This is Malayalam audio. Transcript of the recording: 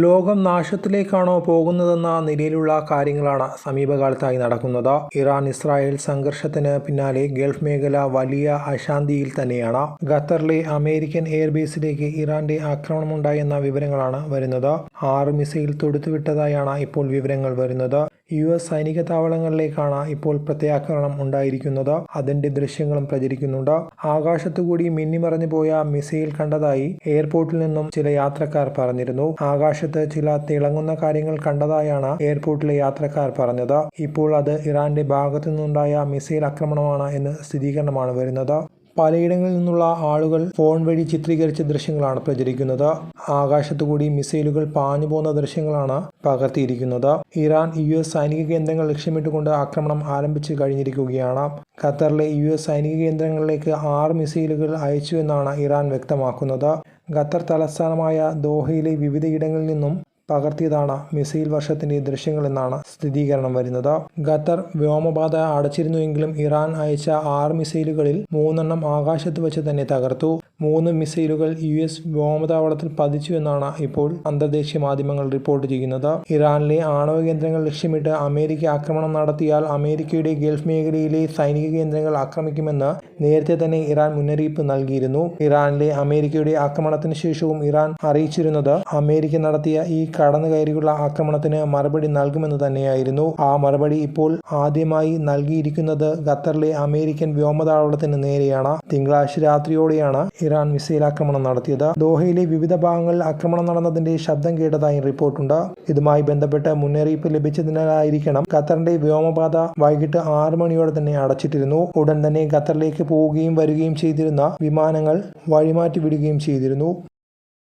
ലോകം നാശത്തിലേക്കാണോ പോകുന്നതെന്ന നിലയിലുള്ള കാര്യങ്ങളാണ് സമീപകാലത്തായി നടക്കുന്നത്. ഇറാൻ ഇസ്രായേൽ സംഘർഷത്തിന് പിന്നാലെ ഗൾഫ് മേഖല വലിയ അശാന്തിയിൽ തന്നെയാണ്. ഖത്തറിലെ അമേരിക്കൻ എയർബേസിലേക്ക് ഇറാന്റെ ആക്രമണമുണ്ടായെന്ന വിവരങ്ങളാണ് വരുന്നത്. ആറ് മിസൈൽ തൊടുത്തുവിട്ടതായാണ് ഇപ്പോൾ വിവരങ്ങൾ വരുന്നത്. യു എസ് സൈനിക താവളങ്ങളിലേക്കാണ് ഇപ്പോൾ പ്രത്യാക്രമണം ഉണ്ടായിരിക്കുന്നത്. അതിന്റെ ദൃശ്യങ്ങളും പ്രചരിക്കുന്നുണ്ട്. ആകാശത്തുകൂടി മിന്നിമറഞ്ഞു പോയ മിസൈൽ കണ്ടതായി എയർപോർട്ടിൽ നിന്നും ചില യാത്രക്കാർ പറഞ്ഞിരുന്നു. ആകാശത്ത് ചില തിളങ്ങുന്ന കാര്യങ്ങൾ കണ്ടതായാണ് എയർപോർട്ടിലെ യാത്രക്കാർ പറഞ്ഞത്. ഇപ്പോൾ അത് ഇറാന്റെ ഭാഗത്തു നിന്നുണ്ടായ മിസൈൽ ആക്രമണമാണ് എന്ന് സ്ഥിരീകരണമാണ് വരുന്നത്. പലയിടങ്ങളിൽ നിന്നുള്ള ആളുകൾ ഫോൺ വഴി ചിത്രീകരിച്ച ദൃശ്യങ്ങളാണ് പ്രചരിക്കുന്നത്. ആകാശത്തുകൂടി മിസൈലുകൾ പാഞ്ഞു പോകുന്ന ദൃശ്യങ്ങളാണ് പകർത്തിയിരിക്കുന്നത്. ഇറാൻ യു എസ് സൈനിക കേന്ദ്രങ്ങൾ ലക്ഷ്യമിട്ടുകൊണ്ട് ആക്രമണം ആരംഭിച്ചു കഴിഞ്ഞിരിക്കുകയാണ്. ഖത്തറിലെ യു എസ് സൈനിക കേന്ദ്രങ്ങളിലേക്ക് ആറ് മിസൈലുകൾ അയച്ചു എന്നാണ് ഇറാൻ വ്യക്തമാക്കുന്നത്. ഖത്തർ തലസ്ഥാനമായ ദോഹയിലെ വിവിധയിടങ്ങളിൽ നിന്നും പകർത്തിയതാണ് മിസൈൽ വർഷത്തിന്റെ ദൃശ്യങ്ങളെന്നാണ് സ്ഥിരീകരണം വരുന്നത്. ഖത്തർ വ്യോമപാത അടച്ചിരുന്നുവെങ്കിലും ഇറാൻ അയച്ച ആറ് മിസൈലുകളിൽ മൂന്നെണ്ണം ആകാശത്ത് വെച്ച് തന്നെ തകർത്തു. മൂന്ന് മിസൈലുകൾ യു എസ് വ്യോമതാവളത്തിൽ പതിച്ചു എന്നാണ് ഇപ്പോൾ അന്തർദേശീയ മാധ്യമങ്ങൾ റിപ്പോർട്ട് ചെയ്യുന്നത്. ഇറാനിലെ ആണവ കേന്ദ്രങ്ങൾ ലക്ഷ്യമിട്ട് അമേരിക്ക ആക്രമണം നടത്തിയാൽ അമേരിക്കയുടെ ഗൾഫ് മേഖലയിലെ സൈനിക കേന്ദ്രങ്ങൾ ആക്രമിക്കുമെന്ന് നേരത്തെ തന്നെ ഇറാൻ മുന്നറിയിപ്പ് നൽകിയിരുന്നു. ഇറാനിലെ അമേരിക്കയുടെ ആക്രമണത്തിന് ശേഷവും ഇറാൻ അറിയിച്ചിരുന്നത് അമേരിക്ക നടത്തിയ ഈ കടന്നുകയറിയുള്ള ആക്രമണത്തിന് മറുപടി നൽകുമെന്ന് തന്നെയായിരുന്നു. ആ മറുപടി ഇപ്പോൾ ആദ്യമായി നൽകിയിരിക്കുന്നത് ഖത്തറിലെ അമേരിക്കൻ വ്യോമതാവളത്തിന് നേരെയാണ്. തിങ്കളാഴ്ച രാത്രിയോടെയാണ് ഇറാൻ മിസൈൽ ആക്രമണം നടത്തിയത്. ദോഹയിലെ വിവിധ ഭാഗങ്ങളിൽ ആക്രമണം നടന്നതിന്റെ ശബ്ദം കേട്ടതായി റിപ്പോർട്ടുണ്ട്. ഇതുമായി ബന്ധപ്പെട്ട് മുന്നറിയിപ്പ് ലഭിച്ചതിനാലായിരിക്കണം ഖത്തറിന്റെ വ്യോമപാത വൈകിട്ട് ആറ് മണിയോടെ തന്നെ അടച്ചിട്ടിരുന്നു. ഉടൻ തന്നെ ഖത്തറിലേക്ക് പോവുകയും വരികയും ചെയ്തിരുന്ന വിമാനങ്ങൾ വഴിമാറ്റി വിടുകയും ചെയ്തിരുന്നു.